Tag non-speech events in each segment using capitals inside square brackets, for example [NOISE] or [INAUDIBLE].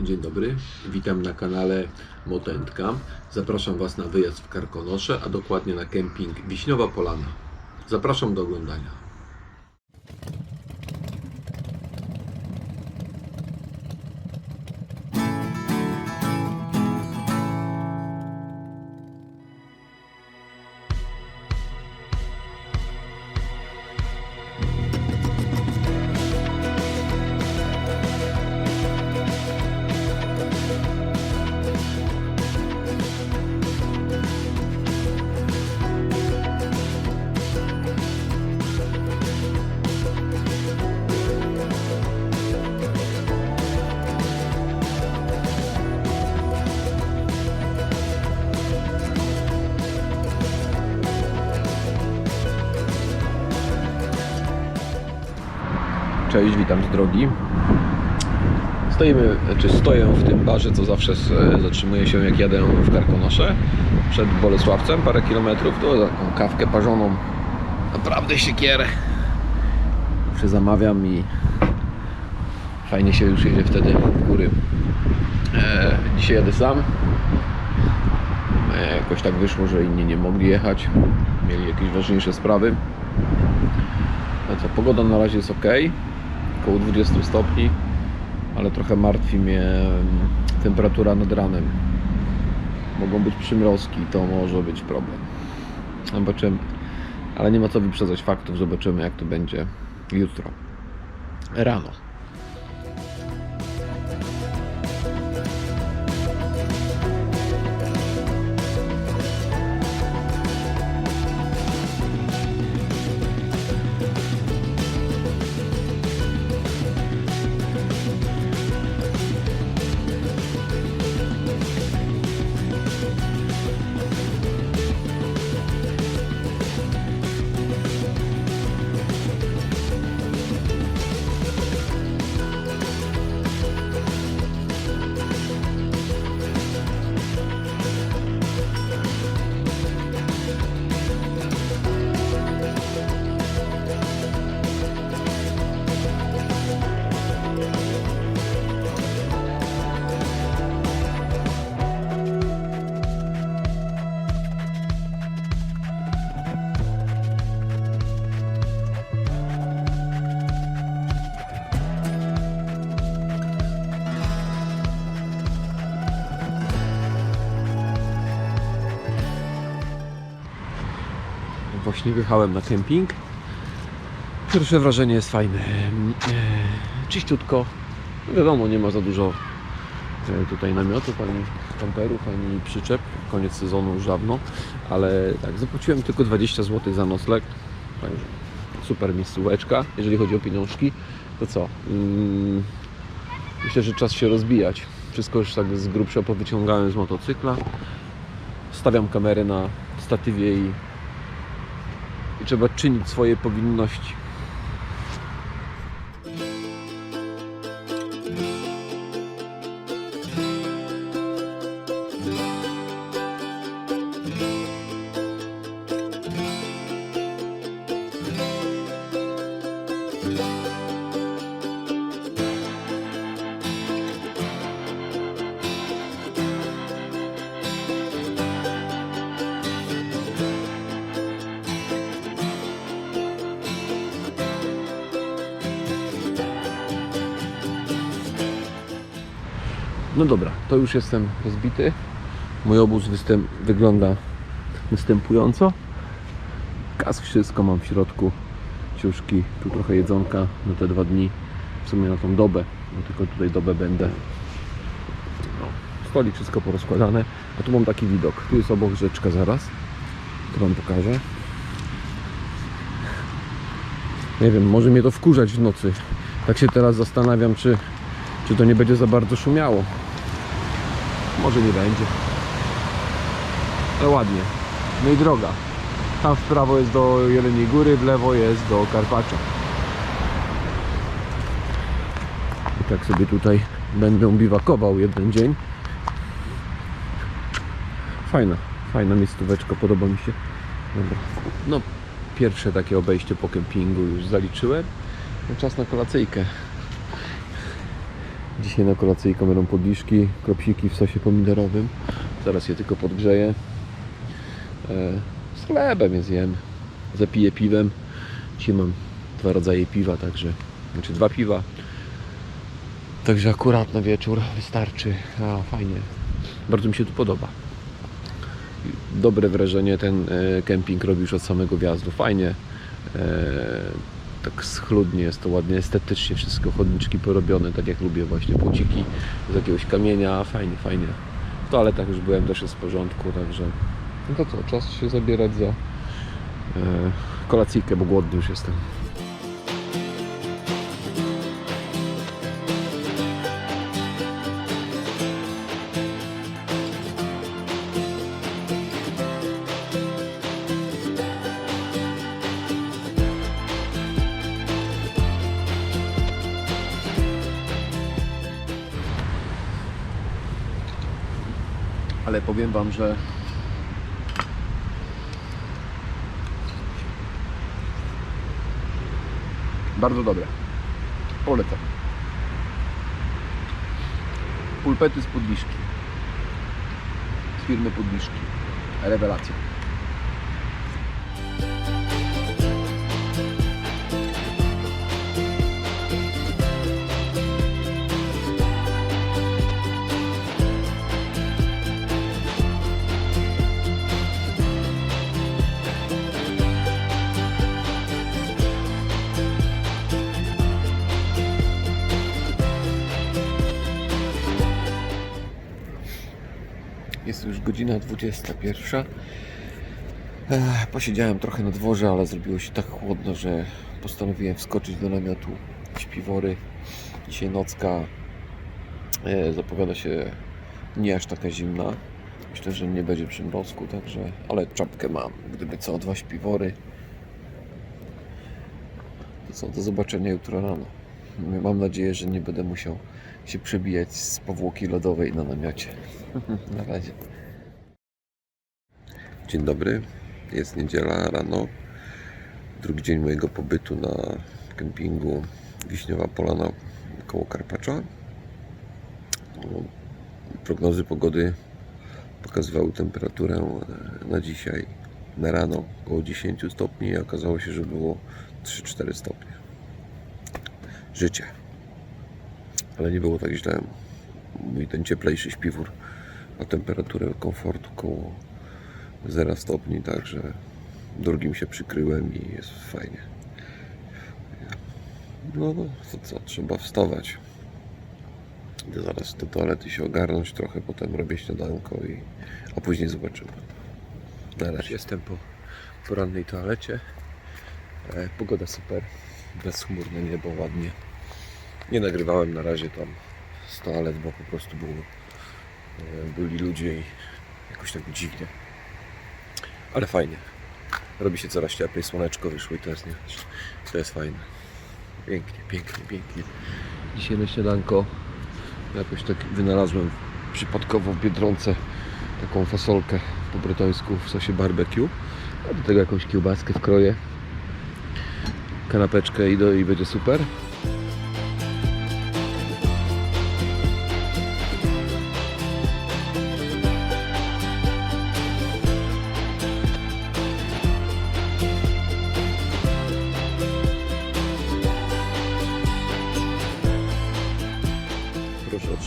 Dzień dobry, witam na kanale Camp. Zapraszam Was na wyjazd w Karkonosze, a dokładnie na kemping Wiśniowa Polana. Zapraszam do oglądania. Cześć, witam z drogi. Stoimy, czy stoję w tym barze, co zawsze zatrzymuję się jak jadę w Karkonosze przed Bolesławcem, parę kilometrów, to taką kawkę parzoną, naprawdę siekierę. Zawsze zamawiam i fajnie się już jedzie wtedy w góry. E, dzisiaj jadę sam. E, jakoś tak wyszło, że inni nie mogli jechać, mieli jakieś ważniejsze sprawy. No co, pogoda na razie jest ok, około 20 stopni, ale trochę martwi mnie em, temperatura nad ranem. Mogą być przymrozki, to może być problem. Zobaczymy. Ale nie ma co wyprzedzać faktów, zobaczymy jak to będzie jutro. Rano. Właśnie wjechałem na kemping. Pierwsze wrażenie jest fajne. E, Czyściutko. No Wiadomo, nie ma za dużo e, tutaj namiotów, ani kamperów, ani przyczep. Koniec sezonu już dawno. Ale tak, zapłaciłem tylko 20 zł za nocleg. Także super miejscóweczka. Jeżeli chodzi o pieniążki, to co? Mm, Myślę, że czas się rozbijać. Wszystko już tak z grubsza powyciągałem z motocykla. Stawiam kamerę na statywie i trzeba czynić swoje powinności. No dobra, to już jestem rozbity. Mój obóz występ, wygląda występująco. Kask, wszystko mam w środku. Ciuszki, tu trochę jedzonka na te dwa dni. W sumie na tą dobę, bo tylko tutaj dobę będę. No, stolik, wszystko porozkładane. A tu mam taki widok. Tu jest obok rzeczka zaraz, którą Wam pokażę. Nie wiem, może mnie to wkurzać w nocy. Tak się teraz zastanawiam, czy, czy to nie będzie za bardzo szumiało. Może nie będzie. Ale ładnie. No i droga. Tam w prawo jest do Jeleniej Góry, w lewo jest do Karpacza. I tak sobie tutaj będę biwakował jeden dzień. Fajna, fajna miejscóweczka, podoba mi się. No, pierwsze takie obejście po kempingu już zaliczyłem. No, Czas na kolacyjkę. Dzisiaj na kolacyjkę będą podliszki, kropsiki w sosie pomidorowym. Zaraz je tylko podgrzeję. E, z chlebem je zjem. Zapiję piwem. Dzisiaj mam dwa rodzaje piwa, także znaczy dwa piwa. Także akurat na wieczór wystarczy. A, fajnie. Bardzo mi się tu podoba. Dobre wrażenie ten e, kemping robi już od samego wjazdu. Fajnie. Tak schludnie jest to ładnie, estetycznie wszystko, chodniczki porobione, tak jak lubię właśnie, płociki z jakiegoś kamienia, fajnie, fajnie. W toaletach już byłem, też jest w porządku, także no to co, czas się zabierać za e, kolacyjkę, bo głodny już jestem. Ale powiem Wam, że bardzo dobre. Polecam. Pulpety z Podliszki. Z firmy Podliszki. Rewelacja. Jest już godzina 21. Ech, posiedziałem trochę na dworze, ale zrobiło się tak chłodno, że postanowiłem wskoczyć do namiotu śpiwory. Dzisiaj nocka e, zapowiada się nie aż taka zimna. Myślę, że nie będzie przymrozku, także, ale czapkę mam. Gdyby co, dwa śpiwory. To co, do zobaczenia jutro rano. Mam nadzieję, że nie będę musiał się przebijać z powłoki lodowej na namiocie. [LAUGHS] Na razie. Dzień dobry. Jest niedziela rano. Drugi dzień mojego pobytu na kempingu Wiśniowa Polana koło Karpacza. No, Prognozy pogody pokazywały temperaturę na dzisiaj, na rano około 10 stopni, a okazało się, że było 3-4 stopnie. Życie. Ale nie było tak źle. Mój ten cieplejszy śpiwór ma temperaturę komfortu koło 0 stopni, także drugim się przykryłem i jest fajnie. No, no to co, trzeba wstawać. Idę zaraz do toalety się ogarnąć trochę, potem robię śniadanko i a później zobaczymy. Na. Jestem po porannej toalecie. E, pogoda super. Bezchmurne niebo, ładnie. Nie nagrywałem na razie tam z toalet, bo po prostu było, e, byli ludzie i jakoś tak dziwnie. Ale fajnie. Robi się coraz cieplej, słoneczko wyszło i to jest, nie, to jest fajne. Pięknie, pięknie, pięknie. Dzisiaj na śniadanko jakoś tak wynalazłem przypadkowo w Biedronce taką fasolkę po brytońsku w sosie barbecue. A do tego jakąś kiełbaskę wkroję. Kanapeczkę i, do, i będzie super.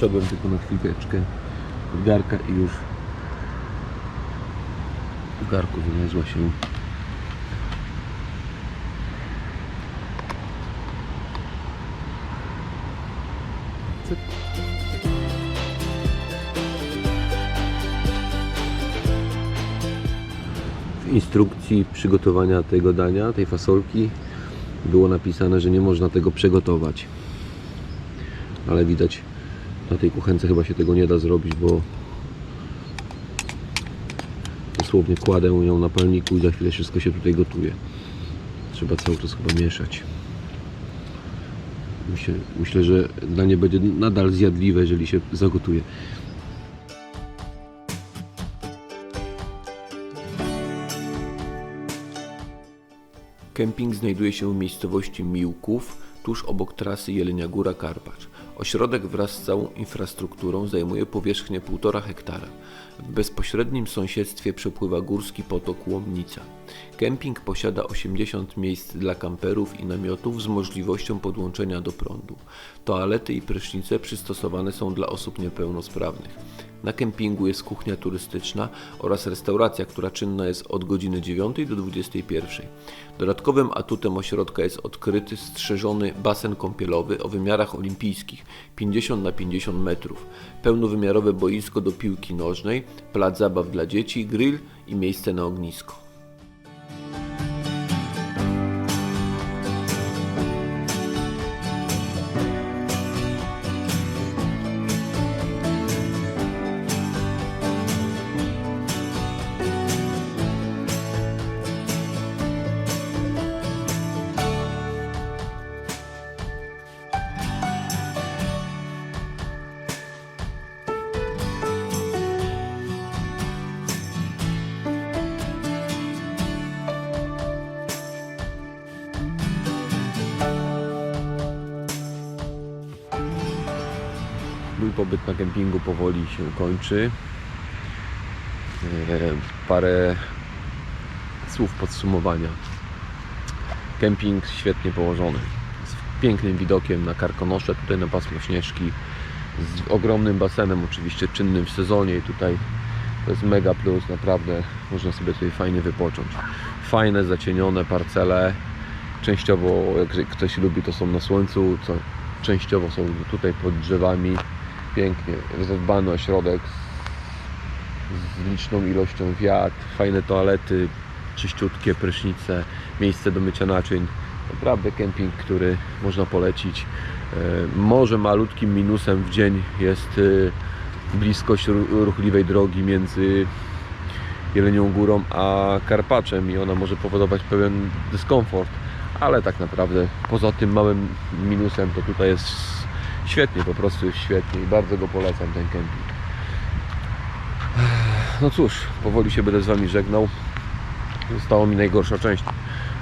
Odszedłem tylko na chwileczkę od garka i już w garku znalazła się. W instrukcji przygotowania tego dania, tej fasolki było napisane, że nie można tego przegotować ale widać na tej kuchence chyba się tego nie da zrobić, bo dosłownie kładę ją na palniku i za chwilę wszystko się tutaj gotuje. Trzeba cały czas chyba mieszać. Myślę, myślę, że danie będzie nadal zjadliwe, jeżeli się zagotuje. Kemping znajduje się w miejscowości Miłków, tuż obok trasy Jelenia Góra Karpacz. Ośrodek wraz z całą infrastrukturą zajmuje powierzchnię 1,5 hektara. W bezpośrednim sąsiedztwie przepływa górski potok Łomnica. Kemping posiada 80 miejsc dla kamperów i namiotów z możliwością podłączenia do prądu. Toalety i prysznice przystosowane są dla osób niepełnosprawnych. Na kempingu jest kuchnia turystyczna oraz restauracja, która czynna jest od godziny 9 do 21. Dodatkowym atutem ośrodka jest odkryty, strzeżony basen kąpielowy o wymiarach olimpijskich 50 na 50 metrów, pełnowymiarowe boisko do piłki nożnej, plac zabaw dla dzieci, grill i miejsce na ognisko. Pobyt na kempingu powoli się kończy. E, Parę słów podsumowania. Kemping świetnie położony. Z pięknym widokiem na Karkonosze, tutaj na pasmo Śnieżki. Z ogromnym basenem, oczywiście czynnym w sezonie i tutaj to jest mega plus, naprawdę można sobie tutaj fajnie wypocząć. Fajne, zacienione parcele. Częściowo, jak ktoś lubi, to są na słońcu, co częściowo są tutaj pod drzewami pięknie zadbany ośrodek z, z liczną ilością wiat, fajne toalety, czyściutkie prysznice, miejsce do mycia naczyń. Naprawdę kemping, który można polecić. E, Może malutkim minusem w dzień jest e, bliskość ru- ruchliwej drogi między Jelenią Górą a Karpaczem i ona może powodować pewien dyskomfort, ale tak naprawdę poza tym małym minusem to tutaj jest świetnie, po prostu jest świetnie i bardzo go polecam ten kemping. No cóż, powoli się będę z Wami żegnał. Została mi najgorsza część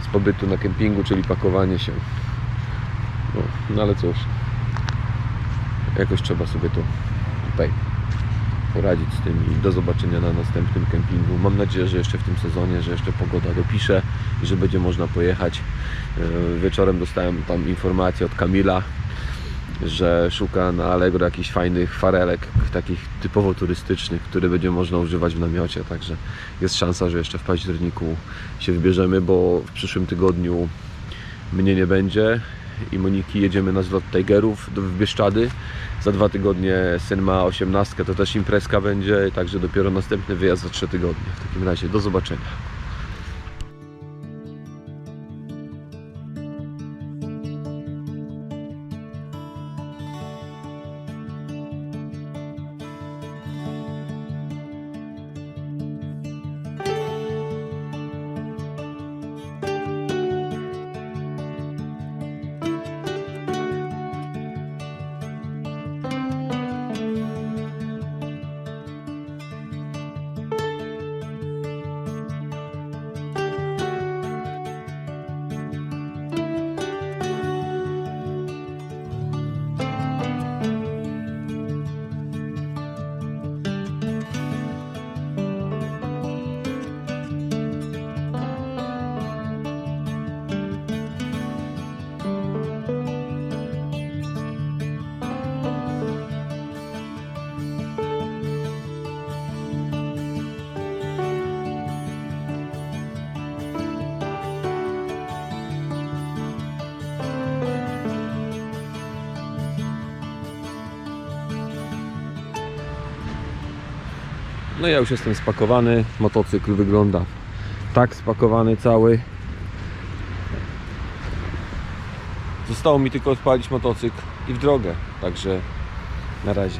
z pobytu na kempingu, czyli pakowanie się. No, no ale cóż, jakoś trzeba sobie to tutaj poradzić z tym i do zobaczenia na następnym kempingu. Mam nadzieję, że jeszcze w tym sezonie, że jeszcze pogoda dopisze i że będzie można pojechać. Yy, Wieczorem dostałem tam informację od Kamila, że szuka na Allegro jakichś fajnych farelek, takich typowo turystycznych, które będzie można używać w namiocie, także jest szansa, że jeszcze w październiku się wybierzemy, bo w przyszłym tygodniu mnie nie będzie i Moniki jedziemy na zlot Tigerów do Bieszczady. Za dwa tygodnie syn ma 18, to też imprezka będzie, także dopiero następny wyjazd za trzy tygodnie. W takim razie do zobaczenia. No ja już jestem spakowany, motocykl wygląda tak spakowany cały. Zostało mi tylko odpalić motocykl i w drogę, także na razie.